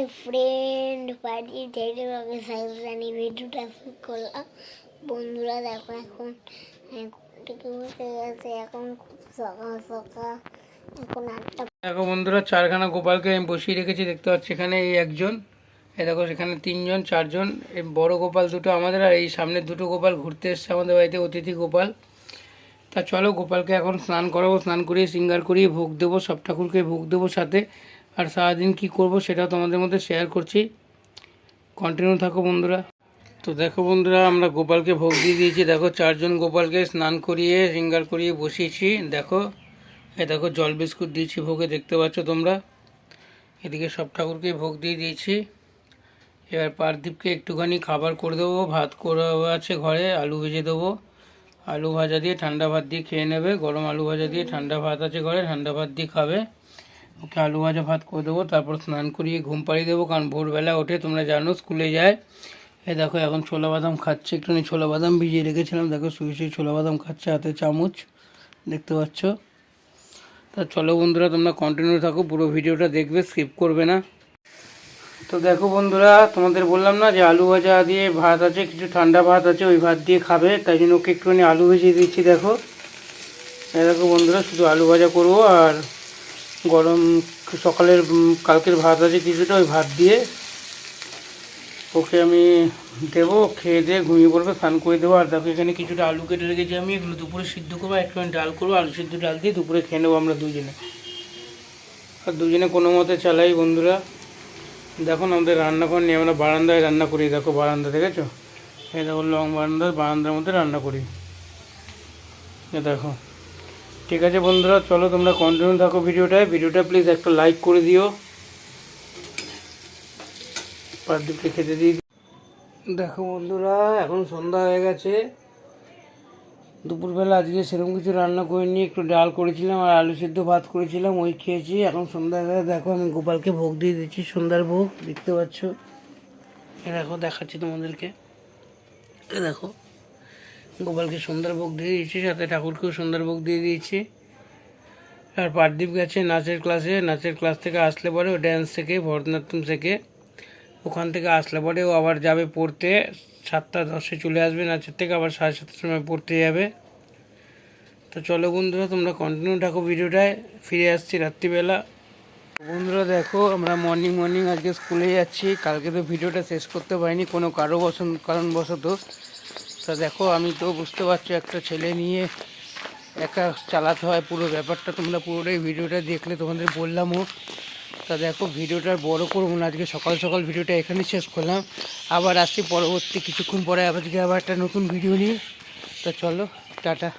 Hi friend বাড়ি থেকে আমাকে সাইজানি ভিডিওটা শুরু করলাম। বন্ধুরা দেখো এখন থেকে বসে গেছে, এখন খুব সকাল সকাল, এখন আটটা দেখো বন্ধুরা, চারখানা গোপালকে আমি বসিয়ে রেখেছি, দেখতে পাচ্ছি এখানে এই একজন, এই দেখো সেখানে তিনজন, চারজন, এই বড় গোপাল দুটো আমাদের, আর এই সামনের দুটো গোপাল ঘুরতে এসছে আমাদের বাড়িতে, অতিথি গোপাল। তা চলো গোপালকে এখন স্নান করাবো, স্নান করিয়ে সিঙ্গার করিয়ে ভোগ দেবো, সব ঠাকুরকে ভোগ দেবো সাথে। আর সারাদিন কি করব সেটাও তোমাদের মধ্যে শেয়ার করছি। কন্টিনিউ থাকো বন্ধুরা। তো দেখো বন্ধুরা, আমরা গোপালকে ভোগ দিয়ে দিয়েছি। দেখো চারজন গোপালকে স্নান করিয়ে, সিঙ্গার করিয়ে বসিয়েছি। দেখো এ দেখো জল বিস্কুট দিয়েছি ভোগে, দেখতে পাচ্ছ তোমরা? এদিকে সব ঠাকুরকে ভোগ দিয়ে দিয়েছি। এবার পারদীপকে একটুখানি খাবার করে দেবো, ভাত করা আছে ঘরে, আলু ভেজে দেবো। আলু ভাজা দিয়ে ঠান্ডা ভাত দিয়ে খেয়ে নেবে। গরম আলু ভাজা দিয়ে ঠান্ডা ভাত আছে ঘরে, ঠান্ডা ভাত দিয়ে খাবে। ওকে আলু ভাজা ভাত করে দেবো, তারপর স্নান করিয়ে ঘুম পাড়িয়ে দেবো, কারণ ভোরবেলা ওঠে, তোমরা জানো, স্কুলে যায়। এই দেখো, এখন ছোলা বাদাম খাচ্ছে, একটুখানি ছোলা বাদাম ভিজিয়ে রেখেছিলাম, দেখো শুয়ে শুয়ে ছোলা বাদাম খাচ্ছে হাতে চামচ, দেখতে পাচ্ছ? তা চলো বন্ধুরা, তোমরা কন্টিনিউ থাকো, পুরো ভিডিওটা দেখবে স্কিপ করবে না। তো দেখো বন্ধুরা, তোমাদের বললাম না যে আলু ভাজা দিয়ে ভাত আছে, কিছু ঠান্ডা ভাত আছে, ওই ভাত দিয়ে খাবে, তাই জন্য ওকে একটুখানি আলু ভেজে দিচ্ছি, দেখো। দেখো বন্ধুরা, শুধু আলু ভাজা করব, আর গরম সকালের কালকের ভাত আছে কিছুটা, ওই ভাত দিয়ে ওকে আমি দেবো, খেয়ে দিয়ে ঘুমিয়ে পড়বে, স্নান করে দেবো। আর দেখো, এখানে কিছুটা আলু কেটে রেখেছি আমি, এগুলো দুপুরে সিদ্ধ করব একটুখানি ডাল করব, আলু সিদ্ধ ডাল দিয়ে দুপুরে খেয়ে নেব আমরা দুজনে। আর দুজনে কোনো মতে চালাই বন্ধুরা। দেখো না, আমাদের রান্নাঘর নিয়ে আমরা বারান্দায় রান্না করি, দেখো বারান্দা দেখেছ? এই দেখো লং বারান্দা বারান্দার মধ্যে রান্না করি। দেখো। ঠিক আছে বন্ধুরা, চলো তোমরা কন্টিনিউ থাকো ভিডিওটায়। ভিডিওটা প্লিজ একটা লাইক করে দিও। পারদীপকে খেতে দিই দেখো বন্ধুরা, এখন সন্ধ্যা হয়ে গেছে। দুপুরবেলা আজকে সেরকম কিছু রান্না করিনি, একটু ডাল করেছিলাম আর আলু সিদ্ধ ভাত করেছিলাম, ওই খেয়েছি। এখন সন্ধ্যা সন্ধ্যাবেলা দেখো আমি গোপালকে ভোগ দিয়ে দিচ্ছি, সন্ধ্যার ভোগ, দেখতে পাচ্ছ? দেখো, দেখাচ্ছি তোমাদেরকে। দেখো গোপালকে সুন্দর ভোগ দিয়ে দিয়েছি, সাথে ঠাকুরকেও সুন্দর ভোগ দিয়ে দিয়েছি। আর পারদীপ গেছে নাচের ক্লাসে নাচের ক্লাস থেকে আসলে পরে ও ড্যান্স শেখে ভরতনাট্যম শেখে ওখান থেকে আসলে পরে ও আবার যাবে পড়তে, সাতটা দশে চলে আসবে, নাচের থেকে আবার সাড়ে সাতটার সময় পড়তে যাবে। তো চলো বন্ধুরা, তোমরা কন্টিনিউ থাকো ভিডিওটায়, ফিরে আসছি রাত্রিবেলা। বন্ধুরা দেখো, আমরা মর্নিং মর্নিং আজকে স্কুলে যাচ্ছি, কালকে তো ভিডিওটা শেষ করতে পারিনি, কোনো কারও বসন কারণবশত। তা দেখো, আমি তো বুঝতে পারছ একটা ছেলে নিয়ে একা চালাতে হয় পুরো ব্যাপারটা। তোমরা পুরোটাই ভিডিওটা দেখলে, তোমাদের বললামও। তা দেখো, ভিডিওটা বড় করব না, আজকে সকাল সকাল ভিডিওটা এখানে শেষ করলাম। আবার আসছি পরবর্তী, কিছুক্ষণ পরে আজকে আবার একটা নতুন ভিডিও নিয়ে। তা চলো, টাটা।